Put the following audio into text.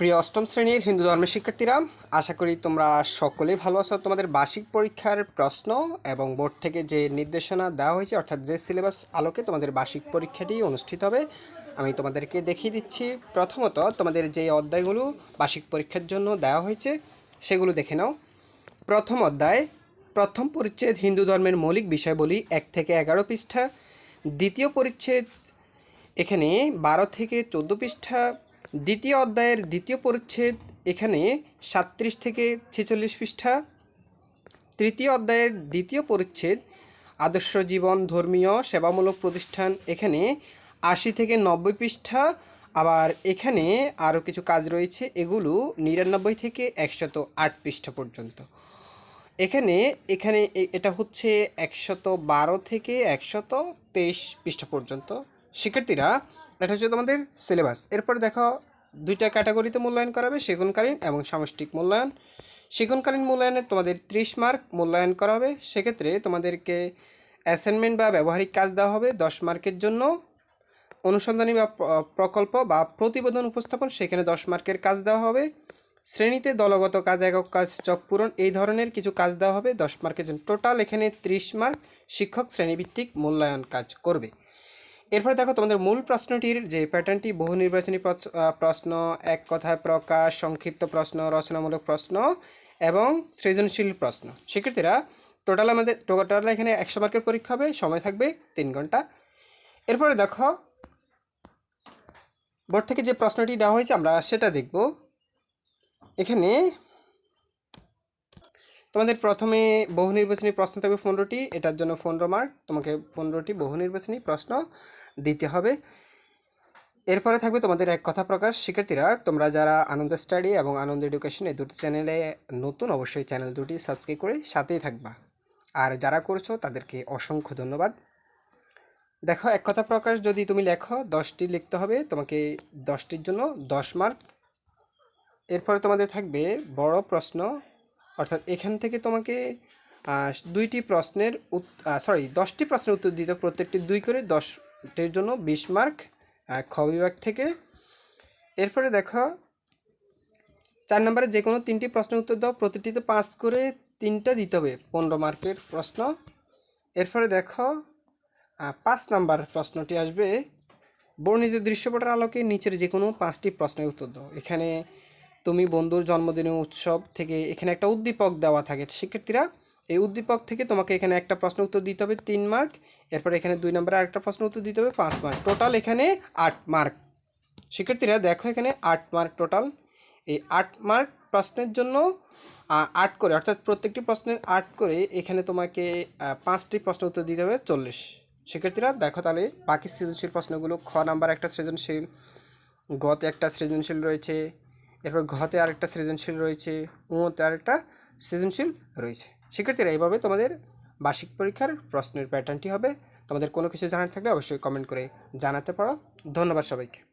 প্রিয় অষ্টম শ্রেণির হিন্দু ধর্মের শিক্ষার্থীরা, আশা করি তোমরা সকলেই ভালো আছো। তোমাদের বার্ষিক পরীক্ষার প্রশ্ন এবং বোর্ড থেকে যে নির্দেশনা দেওয়া হয়েছে, অর্থাৎ যে সিলেবাস আলোকে তোমাদের বার্ষিক পরীক্ষাটি অনুষ্ঠিত হবে, আমি তোমাদেরকে দেখিয়ে দিচ্ছি। প্রথমত, তোমাদের যে অধ্যায়গুলো বার্ষিক পরীক্ষার জন্য দেওয়া হয়েছে, সেগুলো দেখে নাও। প্রথম অধ্যায়, প্রথম পরিচ্ছেদ হিন্দু ধর্মের মৌলিক বিষয়বলি এক থেকে এগারো পৃষ্ঠা। দ্বিতীয় পরিচ্ছেদ এখানে বারো থেকে চোদ্দ পৃষ্ঠা। দ্বিতীয় অধ্যায়ের দ্বিতীয় পরিচ্ছেদ এখানে সাতত্রিশ থেকে ছেচল্লিশ পৃষ্ঠা। তৃতীয় অধ্যায়ের দ্বিতীয় পরিচ্ছেদ, আদর্শ জীবন, ধর্মীয় সেবামূলক প্রতিষ্ঠান, এখানে আশি থেকে নব্বই পৃষ্ঠা। আবার এখানে আরও কিছু কাজ রয়েছে, এগুলো নিরানব্বই থেকে একশত আট পৃষ্ঠা পর্যন্ত। এখানে এখানে এটা হচ্ছে একশত বারো থেকে একশত তেইশ পৃষ্ঠা পর্যন্ত। শিক্ষার্থীরা এটা হচ্ছে তোমাদের সিলেবাস এরপর দেখো, দুইটা ক্যাটাগরিতে মূল্যায়ন করাবে সেগুনকালীন এবং সামষ্টিক মূল্যায়ন। সেগুনকালীন মূল্যায়নে তোমাদের ত্রিশ মার্ক মূল্যায়ন করা হবে। সেক্ষেত্রে তোমাদেরকে অ্যাসাইনমেন্ট বা ব্যবহারিক কাজ দেওয়া হবে দশ মার্কের জন্য। অনুসন্ধানী বা প্রকল্প বা প্রতিবেদন উপস্থাপন, সেখানে দশ মার্কের কাজ দেওয়া হবে। শ্রেণীতে দলগত কাজ, একক কাজ, চক পূরণ, এই ধরনের কিছু কাজ দেওয়া হবে। দশ মার্কের জন্য। টোটাল এখানে ত্রিশ মার্ক শিক্ষক শ্রেণীভিত্তিক মূল্যায়ন কাজ করবে। এরপরে দেখো, তোমাদের মূল প্রশ্নটির যে প্যাটার্নটি বহু নির্বাচনী প্রশ্ন, এক কথায় প্রকাশ, সংক্ষিপ্ত প্রশ্ন, রচনামূলক প্রশ্ন এবং সৃজনশীল প্রশ্ন। শিক্ষার্থীরা টোটাল আমাদের টোটাল এখানে একশো মার্কের পরীক্ষা হবে, সময় থাকবে তিন ঘণ্টা। এরপরে দেখো, বোর্ড থেকে যে প্রশ্নটি দেওয়া হয়েছে, আমরা সেটা দেখব। এখানে তোমাদের প্রথমে বহু নির্বাচনী প্রশ্ন থাকবে পনেরোটি, এটার জন্য পনেরো মার্ক তোমাকে পনেরোটি বহু নির্বাচনী প্রশ্ন দিতে হবে। এরপরে থাকবে তোমাদের এক কথা প্রকাশ, শিক্ষার্থীরা, তোমরা যারা আনন্দ স্টাডি এবং আনন্দ এডুকেশন এই দুটি চ্যানেলে নতুন, অবশ্যই চ্যানেল দুটি সাবস্ক্রাইব করে সাথেই থাকবা। আর যারা করছ, তাদেরকে অসংখ্য ধন্যবাদ। দেখো, এক কথা প্রকাশ, যদি তুমি লেখো, দশটি লিখতে হবে, তোমাকে দশটির জন্য দশ মার্ক এরপরে তোমাদের থাকবে বড় প্রশ্ন অর্থাৎ এখান থেকে তোমাকে দুইটি প্রশ্নের সরি দশটি প্রশ্নের উত্তর দিতে প্রত্যেকটি দুই করে দশটির জন্য বিশ মার্ক খ বিভাগ থেকে। এরপরে দেখো, চার নম্বরে যে কোনো তিনটি প্রশ্নের উত্তর দাও, প্রতিটিতে পাঁচ করে তিনটা দিতে হবে, পনেরো মার্কের প্রশ্ন। এরপরে দেখো পাঁচ নাম্বার প্রশ্নটি আসবে, বর্ণিত দৃশ্যপটের আলোকে নিচের যে কোনো পাঁচটি প্রশ্নের উত্তর দাও। এখানে তুমি বন্ধুর জন্মদিনের উৎসব থেকে এখানে একটা উদ্দীপক দেওয়া থাকে। শিক্ষার্থীরা, এই উদ্দীপক থেকে তোমাকে এখানে একটা প্রশ্ন উত্তর দিতে হবে, তিন মার্ক। এরপর এখানে দুই নম্বরে আরেকটা প্রশ্ন উত্তর দিতে হবে, পাঁচ মার্ক। টোটাল এখানে আট মার্ক। শিক্ষার্থীরা, দেখো এখানে আট মার্ক টোটাল। এই আট মার্ক প্রশ্নের জন্য আট করে, অর্থাৎ প্রত্যেকটি প্রশ্নের আট করে এখানে তোমাকে পাঁচটি প্রশ্ন উত্তর দিতে হবে, চল্লিশ। শিক্ষার্থীরা, দেখো তাহলে, বাকি সৃজনশীল প্রশ্নগুলো, খ নাম্বার একটা সৃজনশীল, গত একটা সৃজনশীল রয়েছে এরপর ঘতে আরেকটা সৃজনশীল রয়েছে উঁতে আরেকটা সৃজনশীল রয়েছে। শিক্ষার্থীরা, এইভাবে তোমাদের বার্ষিক পরীক্ষার প্রশ্নের প্যাটার্নটি হবে। তোমাদের কোনো কিছু জানার থাকলে অবশ্যই কমেন্ট করে জানাতে পারো। ধন্যবাদ সবাইকে।